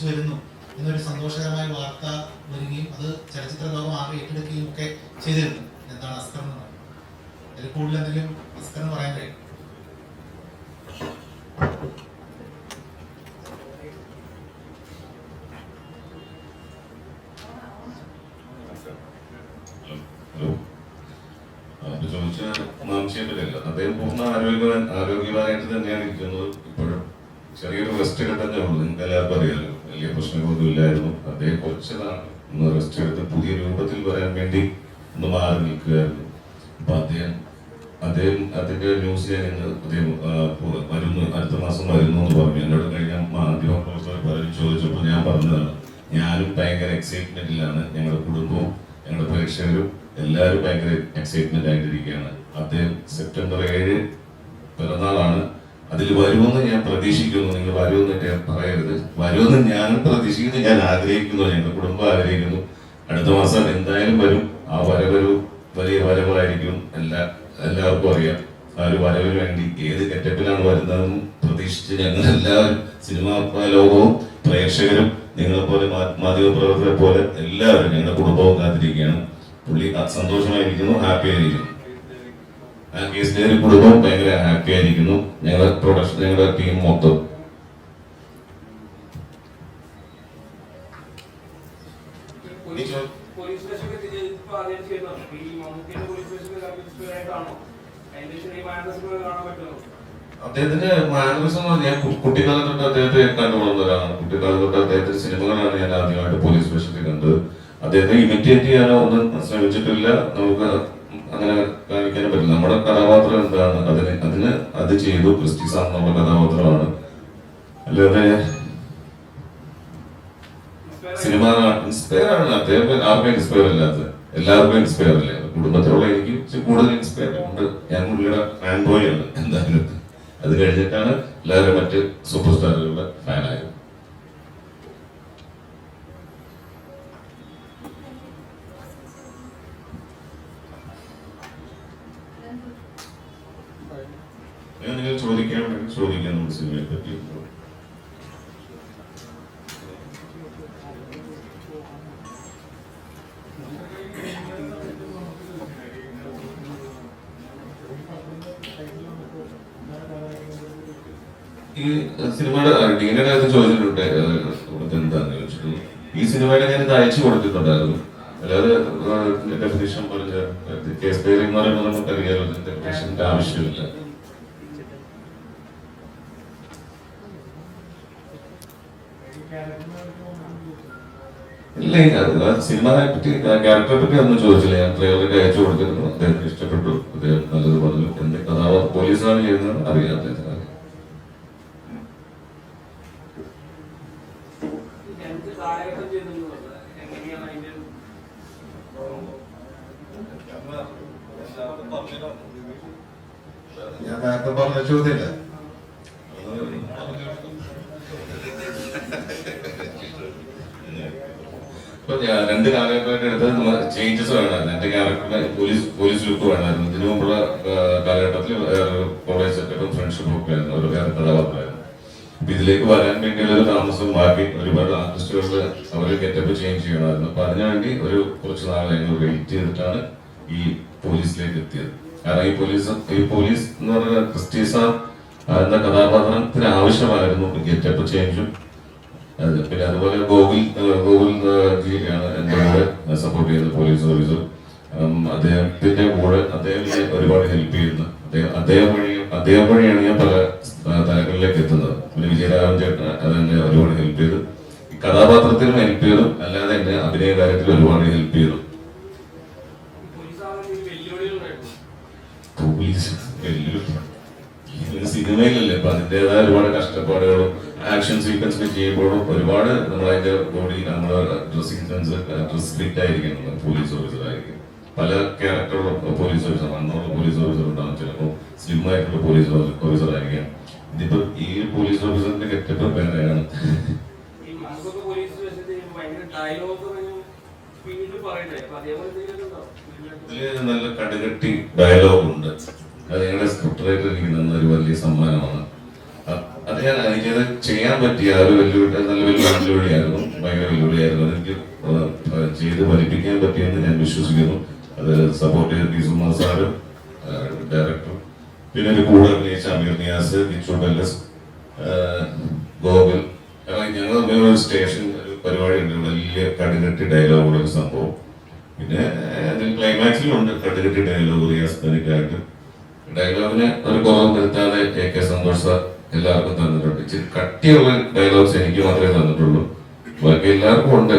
തിരിച്ചു വരുന്നു എന്നൊരു സന്തോഷകരമായ വാർത്ത വരികയും അത് ചലച്ചിത്ര ലോകം ആകെ ഏറ്റെടുക്കുകയും ഒക്കെ ചെയ്തിരുന്നു. എന്താണ് അസ്കർ എന്ന് പറയുന്നത്? അതിൽ കൂടുതൽ എന്തെങ്കിലും അസ്കർ എന്ന് പറയാൻ കഴിയും മാംസിയെ അദ്ദേഹം പൂർണ ആരോഗ്യവാൻ ആരോഗ്യവാനായിട്ട് തന്നെയാണ് ഇരിക്കുന്നത്. ഇപ്പോഴും ചെറിയൊരു വെസ്റ്റ് എടുത്തതേ ഉള്ളൂ. നിങ്ങൾക്ക് എല്ലാവർക്കും അറിയാലോ. വലിയ പ്രശ്നങ്ങളൊന്നും ഇല്ലായിരുന്നു അദ്ദേഹം കുറച്ച് ഒന്ന് റെസ്റ്റ് എടുത്ത് പുതിയ രൂപത്തിൽ വരാൻ വേണ്ടി ഒന്ന് മാറി നിൽക്കുകയായിരുന്നു. അപ്പൊ അദ്ദേഹം അദ്ദേഹം അതിന്റെ ന്യൂസ് ഞാൻ ഇന്ന് അദ്ദേഹം വരുന്നു അടുത്ത മാസം വരുന്നു എന്ന് പറഞ്ഞു. എന്നോട് കഴിഞ്ഞ മാധ്യമ പ്രവർത്തകർ പലരും ചോദിച്ചപ്പോൾ ഞാൻ പറഞ്ഞതാണ് ഞാനും ഭയങ്കര എക്സൈറ്റ്മെന്റിലാണ് ഞങ്ങളുടെ കുടുംബവും ഞങ്ങളുടെ പ്രേക്ഷകരും എല്ലാവരും ഭയങ്കര എക്സൈറ്റ്മെന്റ് ആയിട്ടിരിക്കുകയാണ്. അദ്ദേഹം സെപ്റ്റംബർ ഏഴ് പിറന്നാളാണ്. അതിൽ വരുമെന്ന് ഞാൻ പ്രതീക്ഷിക്കുന്നു. നിങ്ങൾ വരുമെന്ന് ഞാൻ പറയരുത്. വരുമെന്ന് ഞാനും പ്രതീക്ഷിക്കുന്നു. ഞാൻ ആഗ്രഹിക്കുന്നു. ഞങ്ങളുടെ കുടുംബം ആഗ്രഹിക്കുന്നു. അടുത്ത മാസം എന്തായാലും വരും. ആ വരവൊരു വലിയ വരവായിരിക്കും. എല്ലാ എല്ലാവർക്കും അറിയാം. ആ ഒരു വരവിന് വേണ്ടി ഏത് ഗെറ്റപ്പിലാണ് വരുന്നതെന്ന് പ്രതീക്ഷിച്ച് ഞങ്ങൾ എല്ലാവരും സിനിമാ ലോകവും പ്രേക്ഷകരും നിങ്ങളെ പോലെ മാധ്യമ പ്രവർത്തകരെ പോലെ എല്ലാവരും ഞങ്ങളുടെ കുടുംബവും കാത്തിരിക്കുകയാണ്. പുള്ളി സന്തോഷമായിരിക്കുന്നു ഹാപ്പി ആയിരിക്കുന്നു. ആ കേസിന്റെ ഒരു കുടുംബം ഭയങ്കര ഹാപ്പി ആയിരിക്കുന്നു ഞങ്ങളുടെ പ്രൊഡക്ഷൻ ഞങ്ങളുടെ ടീം മൊത്തം അദ്ദേഹത്തിന്റെ മാനറിസം ഞാൻ കുട്ടിക്കാലം തൊട്ട് അദ്ദേഹത്തെ കണ്ടുകൊള്ളുന്നവരാണ്. കുട്ടിക്കാലം തൊട്ട് അദ്ദേഹത്തിന്റെ സിനിമകളാണ് ഞാൻ ആദ്യമായിട്ട് പോലീസ് സ്റ്റേഷനിൽ കണ്ടത്. അദ്ദേഹത്തെ ഇമിറ്റേറ്റ് ചെയ്യാനോ ഒന്നും ശ്രമിച്ചിട്ടില്ല. നമുക്ക് അങ്ങനെ കാണിക്കാനും പറ്റില്ല. നമ്മുടെ കഥാപാത്രം എന്താണ്? അതിന് അതിന് അത് ചെയ്തു. ക്രിസ്റ്റി സാം എന്നുള്ള കഥാപാത്രമാണ്. അല്ലാതെ സിനിമ ഇൻസ്പയർ ആണ് അദ്ദേഹം ആർക്കും ഇൻസ്പയർ അല്ലാത്തത്. എല്ലാവർക്കും ഇൻസ്പയർ അല്ലേ? കുടുംബത്തിലുള്ള എനിക്ക് കൂടുതൽ ഇൻസ്പയർ ഉണ്ട്. ഞാൻ പുള്ളിയുടെ ഫാൻ ബോയ് ആണ് എന്തായാലും. അത് കഴിഞ്ഞിട്ടാണ് എല്ലാവരും മറ്റ് സൂപ്പർ സ്റ്റാറുകളുടെ ഫാനായത് ഞാൻ നിങ്ങൾ ചോദിക്കാൻ ചോദിക്കാൻ സിനിമയെ പറ്റി ഈ സിനിമയുടെ ഡീനയുടെ കാര്യത്തിൽ ചോദിച്ചിട്ടുണ്ട് എന്താന്ന് ചോദിച്ചിട്ട്. ഈ സിനിമയുടെ ഞാൻ ഇത് അയച്ചു കൊടുത്തിട്ടുണ്ടായിരുന്നു. അല്ലാതെ ഡെഫിനേഷൻ പോലെ കേസ് പറയുമ്പോൾ നമുക്കറിയാലോ ഡെഫിനേഷന്റെ ആവശ്യമില്ല. ഇല്ല സിനിമയെ പറ്റി ക്യാരക്ടറെ പറ്റി ഒന്നും ചോദിച്ചില്ല. ഞാൻ ട്രെയിലറൊക്കെ അയച്ചു കൊടുത്തിരുന്നു. അദ്ദേഹത്തിന് ഇഷ്ടപ്പെട്ടു. അദ്ദേഹം നല്ലത് പറഞ്ഞു. എന്ത് കഥാപാത്രം പോലീസാണ് ചെയ്യുന്നത് അറിയാം അദ്ദേഹത്തിന് ഞാൻ നേരത്തെ പറഞ്ഞ ചോദ്യമില്ല. ഇപ്പൊ രണ്ട് കാലഘട്ടമായിട്ട് എടുത്തത് ചേഞ്ചസ് വേണമായിരുന്നു പോലീസ് പോലീസ് ലുക്ക് വേണമായിരുന്നു. ഇതിനു മുമ്പുള്ള കാലഘട്ടത്തിൽ ഒക്കെ ഒരു വേറെ കഥാപാത്രമായിരുന്നു ഇതിലേക്ക് വരാൻ വേണ്ടിയുള്ള ഒരു താമസം ബാക്കി ഒരുപാട് ആർട്ടിസ്റ്റുകളുടെ അവരെ ഗെറ്റപ്പ് ചേഞ്ച് ചെയ്യണമായിരുന്നു. അപ്പൊ അതിനുവേണ്ടി ഒരു കുറച്ച് നാൾ ഞങ്ങൾ വെയിറ്റ് ചെയ്തിട്ടാണ് ഈ പോലീസിലേക്ക് എത്തിയത്. കാരണം ഈ പോലീസ് ഈ പോലീസ് എന്ന് പറയുന്ന ക്രിസ്റ്റീസ എന്ന കഥാപാത്രത്തിന് ആവശ്യമായിരുന്നു ഗെറ്റപ്പ് ചേഞ്ചും പിന്നെ അതുപോലെ ഗോകുൽ ഗോകുൽ ജിയാണ് എന്റെ കൂടെ സപ്പോർട്ട് ചെയ്യുന്ന പോലീസ് ഓഫീസർ അദ്ദേഹത്തിന്റെ കൂടെ അദ്ദേഹം ഒരുപാട് ഹെൽപ്പ് ചെയ്യുന്നു. അദ്ദേഹം അദ്ദേഹം വഴി അദ്ദേഹം വഴിയാണ് ഞാൻ പല തലങ്ങളിലേക്ക് എത്തുന്നത്. പിന്നെ വിജയരാഘവൻ ചേട്ടൻ അതെന്നെ ഒരുപാട് ഹെൽപ്പ് ചെയ്തു. കഥാപാത്രത്തിനും ഹെൽപ്പ് ചെയ്തു. അല്ലാതെ എന്നെ അഭിനയ കാര്യത്തിൽ ഒരുപാട് ഹെൽപ്പ് ചെയ്തു. സിനിമയിലല്ലേ? അപ്പൊ അതിന്റേതായ ഒരുപാട് കഷ്ടപ്പാടുകളും ആക്ഷൻ സീക്വൻസ് ചെയ്യുമ്പോഴും ഒരുപാട് നമ്മൾ അതിന്റെ ബോഡി നമ്മുടെ ഡ്രസ്സിംഗ് സെൻസ് ഡ്രസ് ഫിറ്റ് ആയിരിക്കണം പോലീസ് ഓഫീസർ ആയിരിക്കും. പല ക്യാരക്ടറുള്ള പോലീസ് ഓഫീസർ അന്നുള്ള പോലീസ് ഓഫീസർ ഉണ്ടാവും. ചിലപ്പോൾ സ്ലിം ആയിട്ടുള്ള പോലീസ് ഓഫീസർ ആയിരിക്കാം. ഇതിപ്പോ ഈ പോലീസ് ഓഫീസറിന്റെ കെറ്റപ്പ് വേറെയാണ് ഇതിൽ നല്ല കടുകട്ടി ഡയലോഗ് ഉണ്ട്. അത് ഞങ്ങളുടെ സ്ക്രിപ്റ്റ് റൈറ്റർ എനിക്ക് തന്ന ഒരു വലിയ സമ്മാനമാണ്. ഞാൻ എനിക്കത് ചെയ്യാൻ പറ്റിയ ഒരു വെല്ലുവിളി നല്ല വെല്ലുവിളിയായിരുന്നു. ഭയങ്കര വെല്ലുവിളിയായിരുന്നു. അതെനിക്ക് ചെയ്ത് ഫലിപ്പിക്കാൻ പറ്റിയെന്ന് ഞാൻ വിശ്വസിക്കുന്നു. അത് സപ്പോർട്ട് ചെയ്ത പി സുമാർ ഡയറക്ടർ പിന്നെ ഒരു കൂടെ അഭിനയിച്ച അമീർ നിയാസ് കിച്ചു ബെല്ലസ് ഗോകുൽ. ഞങ്ങൾ തമ്മിൽ ഒരു സ്റ്റേഷൻ ഒരു പരിപാടി ഉണ്ട്. വലിയ കടുകെട്ടി ഡയലോഗുള്ള ഒരു സംഭവം. പിന്നെ അതിൽ ക്ലൈമാക്സിലുണ്ട് കടുകെട്ടി ഡയലോഗ് റിയാസ്തനിക്കായിട്ട് ഡയലോഗിന് ഒരു കുറവ് നിർത്താതെ എ കെ സന്തോഷ് സാർ എല്ലാവർക്കും തന്നിട്ടുണ്ട്. ഇച്ചിരി കട്ടിയുള്ള ഡയലോഗ്സ് എനിക്ക് മാത്രമേ തന്നിട്ടുള്ളൂ. ബാക്കി എല്ലാവർക്കും ഉണ്ട്.